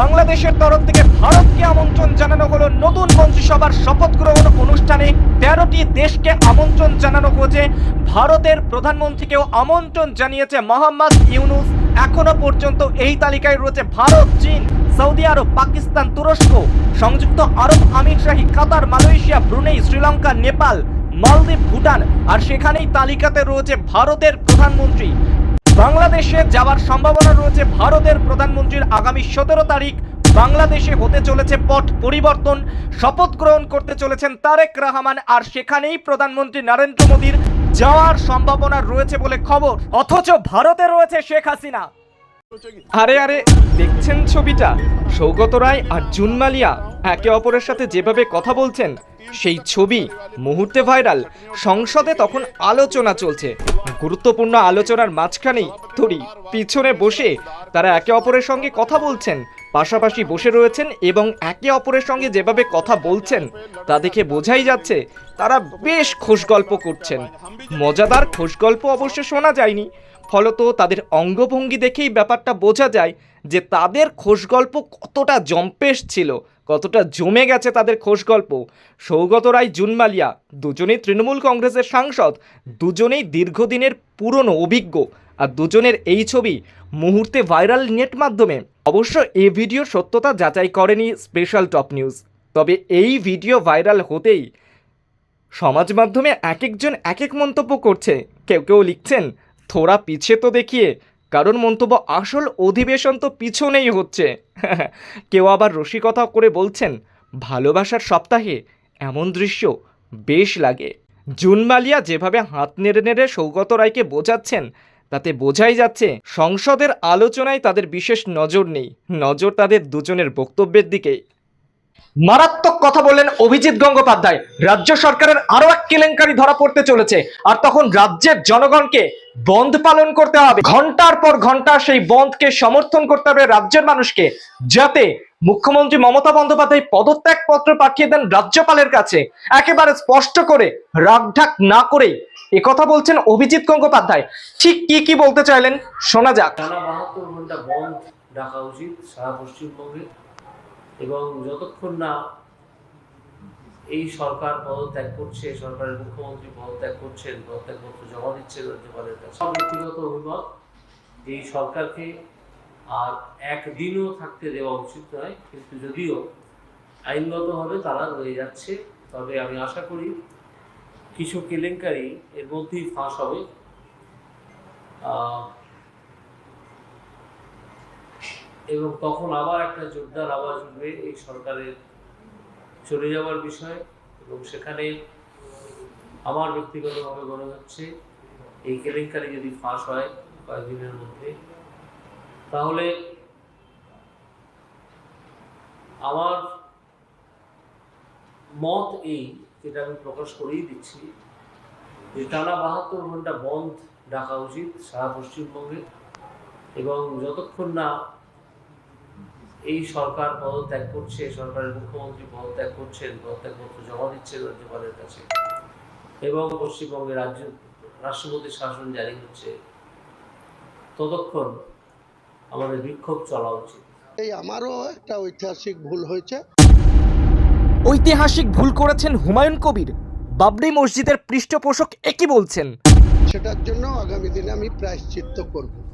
বাংলাদেশের তরফ থেকে ভারতকে আমন্ত্রণ জানানো হলো নতুন মন্ত্রিসভার শপথ গ্রহণ অনুষ্ঠানে। তেরোটি দেশকে আমন্ত্রণ জানানো হয়েছে। ভারতের প্রধানমন্ত্রীকেও আমন্ত্রণ জানিয়েছে মোহাম্মদ ইউনুস। এখনও পর্যন্ত এই তালিকায় রয়েছে ভারত, চীন, সৌদি আরব, পাকিস্তান, তুরস্ক। সংযুক্ত আরব আমিরশাহী Qatar, Malaysia, Brunei, Sri Lanka, Nepal, মালদ্বীপ, ভুটান। আর সেখানেই তালিকাতে রয়েছে ভারতের প্রধানমন্ত্রী। বাংলাদেশে যাওয়ার সম্ভাবনা রয়েছে ভারতের প্রধানমন্ত্রীর আগামী সতেরো তারিখ। বাংলাদেশে হতে চলেছে পট পরিবর্তন। শপথ গ্রহণ করতে চলেছেন তারেক রহমান। আর সেখানেই প্রধানমন্ত্রী নরেন্দ্র মোদীর যাওয়ার সম্ভাবনা রয়েছে বলে খবর। অথচ ভারতে রয়েছে শেখ হাসিনা। আরে আরে, দেখছেন ছবিটা? সৌগত রায় আর জুন মালিয়া একে অপরের সাথে যেভাবে কথা বলছেন, সেই ছবি মুহূর্তে ভাইরাল। সংসদে তখন আলোচনা চলছে। গুরুত্বপূর্ণ আলোচনার মাঝখানেই ধরি পিছনে বসে তারা একে অপরের সঙ্গে কথা বলছেন। পাশাপাশি বসে রয়েছেন এবং একে অপরের সঙ্গে যেভাবে কথা বলছেন, তা দেখে বোঝাই যাচ্ছে তারা বেশ খোশ গল্প করছেন। মজাদার খোশ গল্প অবশ্য শোনা যায়নি, ফলত তাদের অঙ্গভঙ্গি দেখেই ব্যাপারটা বোঝা যায় যে তাদের খোশ গল্প কতটা জম্পেশ ছিল, কতটা জমে গেছে তাদের খোশ গল্প সৌগত রায় জুনমালিয়া, দুজনেই তৃণমূল কংগ্রেসের সাংসদ, দুজনেই দীর্ঘদিনের পুরনো অভিজ্ঞ, আর দুজনের এই ছবি মুহূর্তে ভাইরাল নেট মাধ্যমে অবশ্য এই ভিডিও সত্যতা যাচাই করেনি স্পেশাল টপ নিউজ। তবে এই ভিডিও ভাইরাল হতেই সমাজ মাধ্যমে এক একজন এক এক মন্তব্য করছে। কেউ কেউ লিখছেন, থোড়া পিছে তো দেখিয়ে কারণ মন্তব্য আসল অধিবেশন তো পিছনেই হচ্ছে। কেউ আবার রসিকতা করে বলছেন, ভালোবাসার সপ্তাহে এমন দৃশ্য বেশ লাগে। জুন মালিয়া যেভাবে হাত নেড়ে নেড়ে সৌগত রায়কে বোঝাচ্ছেন তাতে বোঝাই যাচ্ছে, সংসদের আলোচনায় তাদের বিশেষ নজর নেই, নজর তাদের দুজনের বক্তব্যের দিকেই। মারাত্মক কথা বললেন অভিজিৎ গঙ্গোপাধ্যায়। রাজ্য সরকারের আরও এক কেলেঙ্কারি ধরা পড়তে চলেছে, আর তখন রাজ্যের জনগণকে বন্ধ পালন করতে হবে। ঘণ্টার পর ঘণ্টা সেই বন্ধকে সমর্থন করতে হবে রাজ্যের মানুষকে, যাতে মুখ্যমন্ত্রী মমতা বন্দ্যোপাধ্যায় পদত্যাগ পত্র পাঠিয়ে দেন রাজ্যপালের কাছে। একেবারে স্পষ্ট করে রাগঢাক না করেই কথা বলছেন অভিজিৎ গঙ্গোপাধ্যায়। ঠিক কি কি বলতে চাইলেন? শোনা যাক। বন্ধ রাখা উচিত সারা পশ্চিমবঙ্গে এবং যতক্ষণ না এই সরকার পদত্যাগ করছে সরকারের মুখ্যমন্ত্রী পদত্যাগ করছেন পদত্যাগপত্র জমা দিচ্ছেন রাজ্যপালের কাছে। ব্যক্তিগত অভিমত যে এই সরকারকে আর একদিনও থাকতে দেওয়া উচিত নয়, কিন্তু যদিও আইনগতভাবে তারা রয়ে যাচ্ছে, তবে আমি আশা করি কিছু কেলেঙ্কারি এর মধ্যেই ফাঁস হবে। এবং তখন আবার একটা জোরদার আওয়াজ উঠবে এই সরকারের চলে যাওয়ার বিষয়ে এবং সেখানে আমার ব্যক্তিগতভাবে মনে হচ্ছে এই কেলেঙ্কারি যদি ফাঁস হয় কয়েকদিনের মধ্যে, তাহলে আমার মত এই যেটা আমি প্রকাশ করেই দিচ্ছি। যে টানা বাহাত্তর ঘণ্টা বন্ধ ডাকা উচিত সারা পশ্চিমবঙ্গে এবং যতক্ষণ না এই সরকার পদত্যাগ করছে সরকারের মুখ্যমন্ত্রী পদত্যাগ করছেন পদত্যাগপত্র জমা দিচ্ছেন রাজ্যপালের কাছে এবং পশ্চিমবঙ্গে রাজ্য, রাষ্ট্রপতির শাসন জারি হচ্ছে, ততক্ষণ আমাদের বিক্ষোভ চলা উচিত। এই আমারও একটা ঐতিহাসিক ভুল হয়েছে। ঐতিহাসিক ভুল করেছেন হুমায়ুন কবির। বাবরি মসজিদের পৃষ্ঠপোষক একই বলছেন? সেটার জন্য আগামী দিনে আমি প্রায়শ্চিত্ত করব।